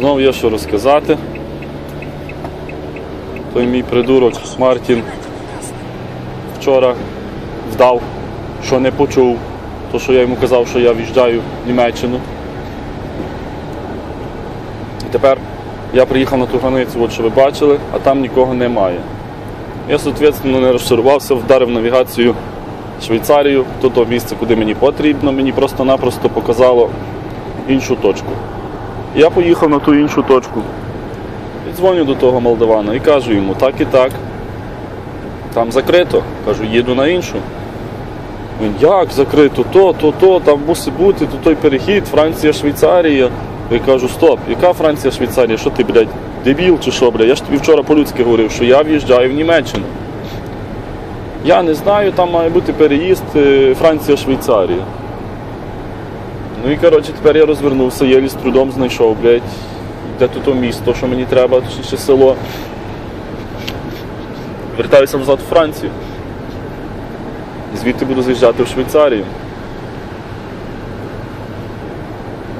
Знов є що розказати. Той мій придурок Мартін вчора вдав, що не почув. То, що я йому казав, що я в'їжджаю в Німеччину. І тепер я приїхав на ту границю, от що ви бачили, а там нікого немає. Я, соответственно, не розчарувався, вдарив навігацію Швейцарію, то то місце, куди мені потрібно, мені просто-напросто показало іншу точку. Я поїхав на ту іншу точку. І дзвоню до того молдавана і кажу йому, так і так. Там закрито. Кажу, їду на іншу. Він, як закрито? То, то, то, там мусить бути, то той перехід, Франція, Швейцарія. Я кажу, стоп, яка Франція, Швейцарія? Що ти, блядь, дебіл чи що, блядь? Я ж тобі вчора по-людськи говорив, що я в'їжджаю в Німеччину. Я не знаю, там має бути переїзд е, Франція-Швейцарія. Ну і коротше, тепер я розвернувся, єлі з трудом знайшов, блядь, де тут то місто, що мені треба, точніше село. Вертаюся назад в Францію. Звідти буду заїжджати в Швейцарію.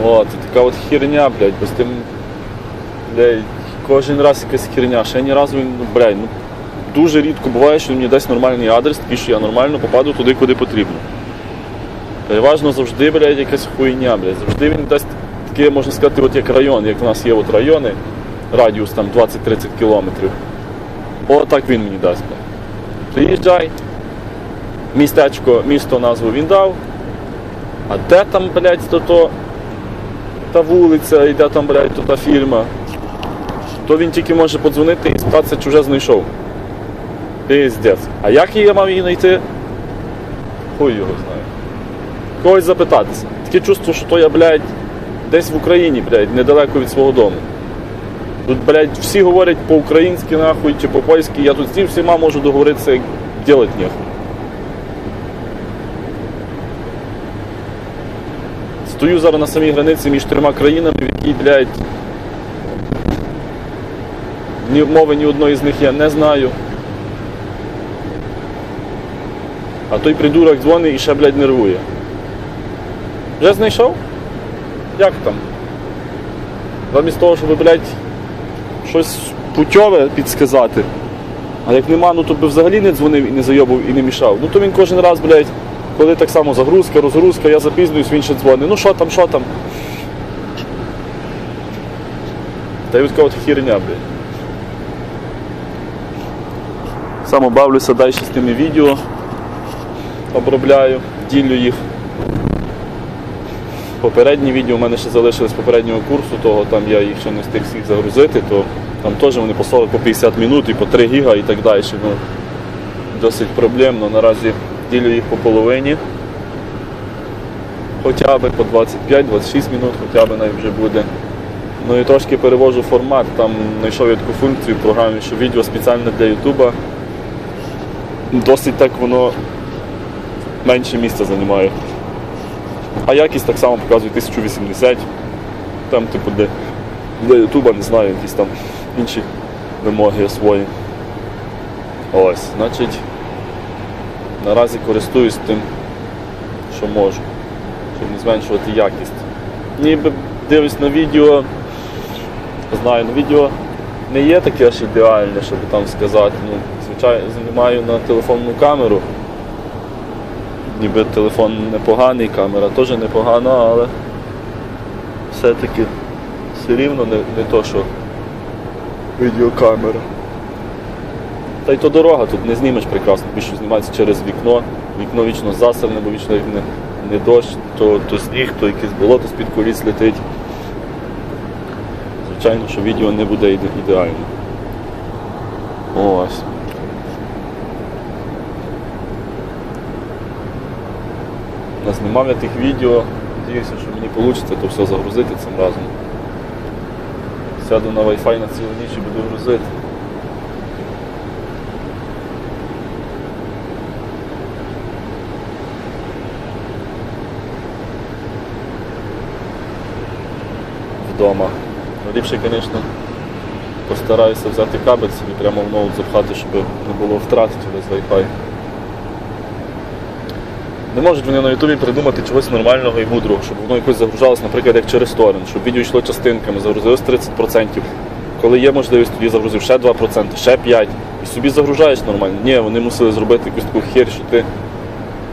О, це така от херня, блядь, бо з тим, блядь, кожен раз якась херня. Ще ні разу ну, блядь, ну, дуже рідко буває, що мені дасть нормальний адрес, такий, що я нормально попаду туди, куди потрібно. Переважно завжди, блядь, якась хуйня, блядь. Завжди він дасть таке, можна сказати, от як район, як в нас є от райони, радіус там 20-30 кілометрів. О, так він мені дасть, блядь. Приїжджай, містечко, місто назву він дав. А де там, блядь, то, то та вулиця, і де там, блядь, то та фірма, то він тільки може подзвонити і спитатися, чи вже знайшов. Пиздець. А як я мав її знайти? Хуй його знає. Когось запитатися. Таке чувство, що то я, блядь, десь в Україні, блядь, недалеко від свого дому. Тут, блядь, всі говорять по-українськи, нахуй, чи по-польськи, я тут з всіма можу договоритися, як делать нехуй. Стою зараз на самій границі між трьома країнами, в якій, блядь, ні мови ні одної з них я не знаю. А той придурок дзвонить і ще, блядь, нервує. Вже знайшов? Як там? Замість того, щоб, блядь, щось путьове підсказати. А як нема, ну то би взагалі не дзвонив і не зайобував і не мішав. Ну то він кожен раз, блядь, коли так само загрузка, розгрузка, я запізнююсь, він ще дзвонить. Ну що там, що там? Та й така от херня, блядь. Само бавлюся далі з тими відео, обробляю, ділю їх. Попередні відео у мене ще залишились попереднього курсу, того там я їх ще не встиг всіх загрузити, то там теж вони послали по 50 минут і по 3 гіга і так далі. Ну, досить проблемно. Наразі ділю їх по половині. Хоча б по 25-26 минут, хоча б навіть вже буде. Ну і трошки перевожу формат, там знайшов я таку функцію в програмі, що відео спеціально для Ютуба. Досить так воно менше місця займає. А якість так само показує 1080. Там, типу, де для Ютуба не знаю, якісь там інші вимоги свої. Ось, значить, наразі користуюсь тим, що можу, щоб не зменшувати якість. Ніби дивлюсь на відео, знаю, на відео не є таке аж ідеальне, щоб там сказати. Ну, звичайно, знімаю на телефонну камеру. Ніби телефон непоганий, камера теж непогана, але все-таки все рівно не, не то, що відеокамера. Та й то дорога, тут не знімеш прекрасно, більше знімається через вікно. Вікно вічно засране, бо вічно не, не дощ, то, то сніг, то якесь болото з-під коліс летить. Звичайно, що відео не буде іде- ідеальним. Ось. Назнімав я тих відео, надіюся, що мені вийде то все загрузити цим разом. Сяду на Wi-Fi на цілу ніч і буду грузити. Вдома. Ну, Ліпше, звісно, постараюся взяти кабель собі прямо в ноут запхати, щоб не було втрат через Wi-Fi. Не можуть вони на Ютубі придумати чогось нормального і мудрого, щоб воно якось загружалось, наприклад, як через торрент, щоб відео йшло частинками, загрузилось 30%. Коли є можливість, тоді загрузив ще 2%, ще 5%. І собі загружаєш нормально. Ні, вони мусили зробити якусь таку хер, що ти.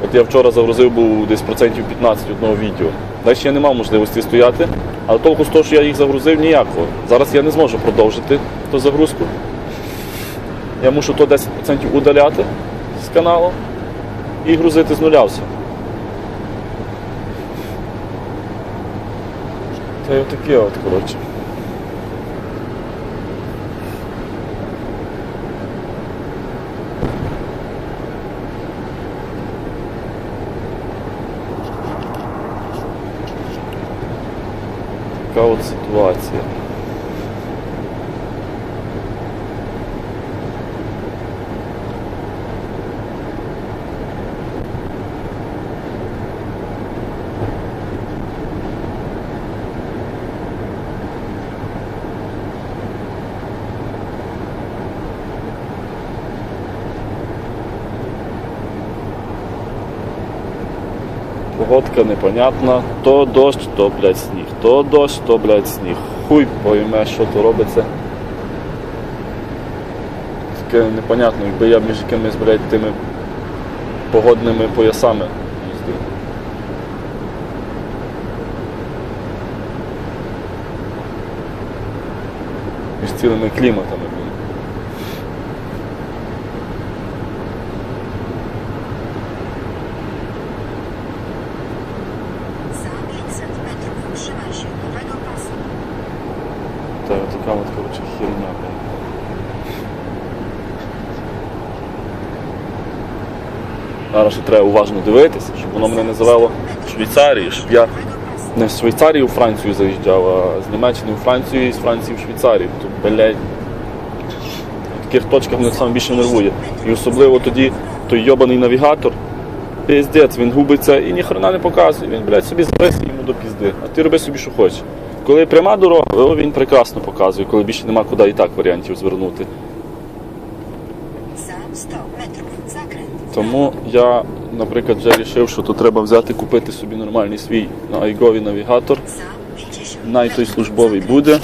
От я вчора загрузив був десь процентів 15 одного відео. Далі я не мав можливості стояти, але толку з того, що я їх загрузив, ніякого. Зараз я не зможу продовжити ту загрузку. Я мушу то 10% удаляти з каналу і грузити з нуля все. Та й отаке от, коротше. Така от ситуація. Погодка непонятна. То дощ, то, блядь, сніг. То дощ, то, блядь, сніг. Хуй пойме, що то робиться. Таке непонятно, якби я між якимись, блядь, тими погодними поясами їздив. Між цілими кліматами, блін. Za 500 metrów trzymaj się nowego pasu. Та така от, коротше, херня, блядь. Зараз ще треба уважно дивитися, щоб воно мене не завело в Швейцарії, щоб я не з Швейцарії у Францію заїжджав, а з Німеччини у Францію і з Франції в Швейцарію. То, блядь, в таких точках мене саме більше нервує. І особливо тоді той йобаний навігатор, піздець, він губиться і ніхрена не показує. Він, блядь, собі записує йому до пізди. А ти роби собі, що хочеш. Коли пряма дорога, о, він прекрасно показує, коли більше нема куди і так варіантів звернути. Za 100 metrów zakręt. Тому я, наприклад, вже вирішив, що то треба взяти, купити собі нормальний свій на Айгові навігатор. Za 50 Най той службовий буде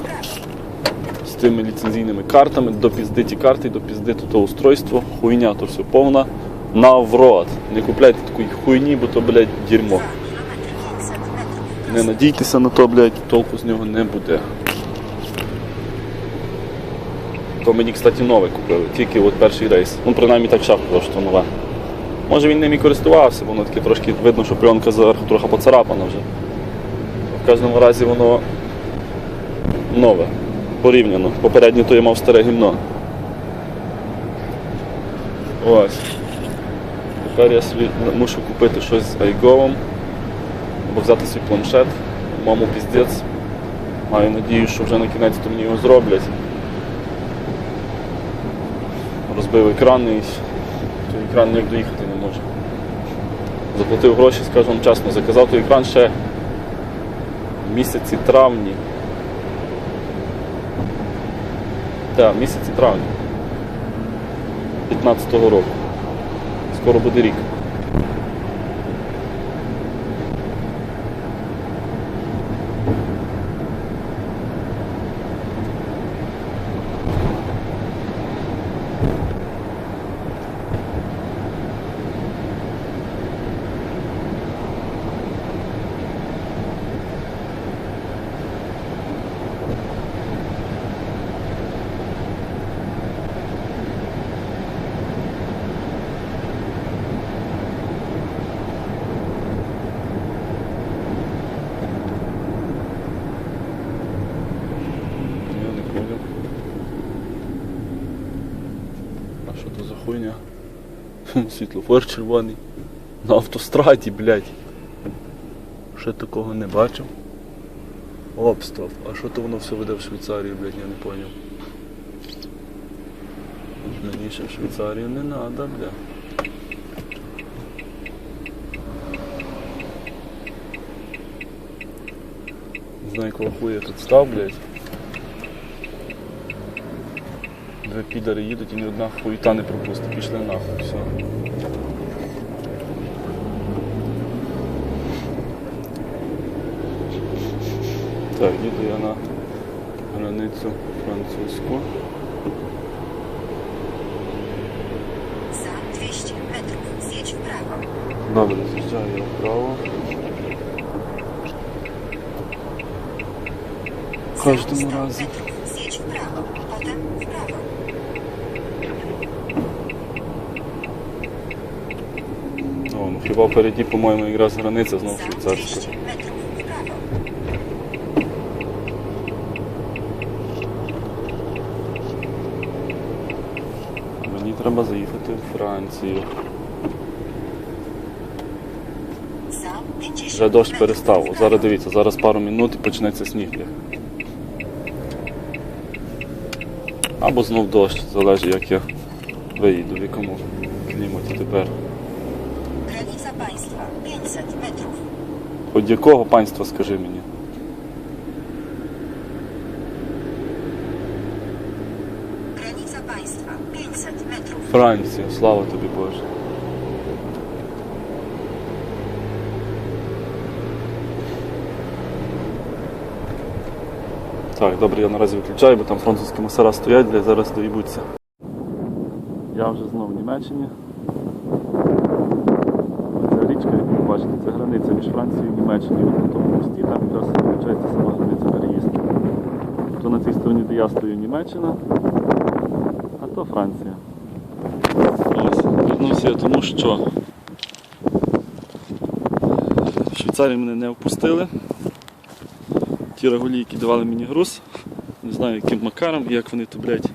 з тими ліцензійними картами, до пізди ті карти, до пізди то, устройство, хуйня, то все повна. Наврод. Не купляйте такої хуйні, бо то, блядь, дерьмо. 2 km 500 metrów Не надійтеся на то, блядь, толку з нього не буде. То мені, кстати, нове купили, тільки от перший рейс. Ну, принаймні так шапку, що нове. Може він ним і користувався, воно таке трошки видно, що пленка зверху трохи поцарапана вже. В кожному разі воно нове, порівняно. Попереднє то я мав старе гімно. Ось. Тепер я собі мушу купити щось з айговом або взяти свій планшет. Маму піздець. Маю надію, що вже на кінець то мені його зроблять. Розбив екран і екран ніяк доїхати не може. Заплатив гроші, скажу вам чесно, заказав той екран ще в місяці травні. Так, в місяці травні 15-го року. Скоро буде рік. Я не понял. А що то за хуйня? Світлофор червоний. На автостраді, блядь. Ще такого не бачив. Оп, стоп. А що то воно все веде в Швейцарію, блядь, я не поняв. Мені ще в Швейцарію не надо, бля. Знаю, якого хуя тут став, блядь. дві підари їдуть і ні одна хуїта не пропустить. Пішли нахуй, все. Так, їду я на границю французьку. За 200 метрів з'їдь вправо. Добре, з'їжджаю вправо. Кожному разу. Хіба впереді, по-моєму, якраз границя знову Za швейцарська. 200 metrów w prawo. Мені треба заїхати в Францію. Вже дощ перестав. Зараз дивіться, зараз пару минут і почнеться сніг. Або знов дощ, залежить як я виїду, в якому кліматі тепер. 500. От якого панства скажи мені? Granica państwa 500 metrów. Франція, слава тобі Боже. Так, добре, я наразі виключаю, бо там французькі мусора стоять, де зараз доїбуться. Я вже знову в Німеччині. Ця річка, як ви бачите, це границя між Францією і Німеччиною. На тому мості там якраз виходить сама границя переїзду. То на цій стороні, де я стою, Німеччина, а то Франція. Ось, вернувся я тому, що в Швейцарії мене не впустили. Ті рагулі, які давали мені груз, не знаю яким макаром і як вони то, блядь,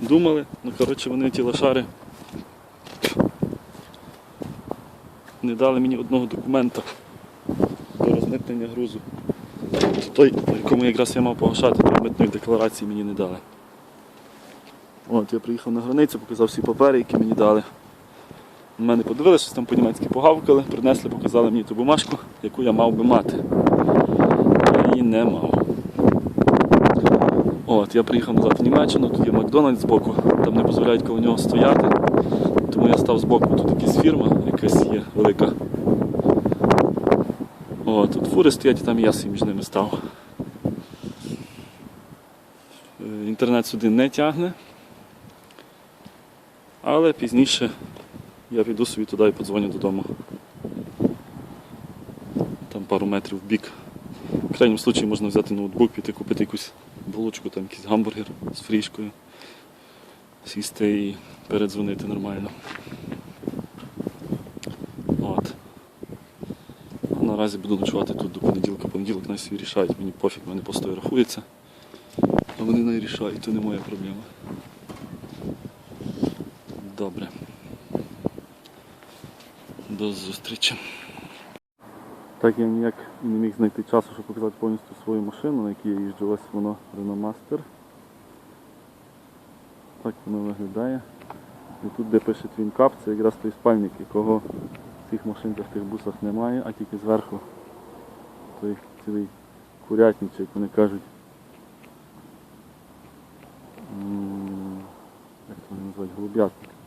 думали. Ну, коротше, вони ті лошари не дали мені одного документа до розмитнення грузу. Той, якому якраз я мав погашати, то митної декларації мені не дали. От, я приїхав на границю, показав всі папери, які мені дали. На мене подивилися, щось там по-німецьки погавкали, принесли, показали мені ту бумажку, яку я мав би мати. Я її не мав. От, я приїхав назад в Німеччину, тут є Макдональдс збоку, там не дозволяють коло нього стояти. Тому я став збоку, тут якась фірма, якась є велика. От, тут фури стоять, і там я між ними став. Е, Інтернет сюди не тягне. Але пізніше я піду собі туди і подзвоню додому. Там пару метрів в бік. В крайньому случаї можна взяти ноутбук, піти купити якусь булочку, там якийсь гамбургер з фрішкою, сісти і передзвонити нормально. От. Наразі буду ночувати тут до понеділка. Понеділок най собі рішають, мені пофіг, мене постою рахується. А вони не рішають, то не моя проблема. Добре. До зустрічі. Так я ніяк не міг знайти часу, щоб показати повністю свою машину, на якій я їжджу. Ось воно Renault Master. Так воно виглядає. І тут, де пише TwinCap, це якраз той спальник, якого в цих машинках, в тих бусах немає, а тільки зверху той цілий курятничок, як вони кажуть. Як це вони називають? Голуб'ятник.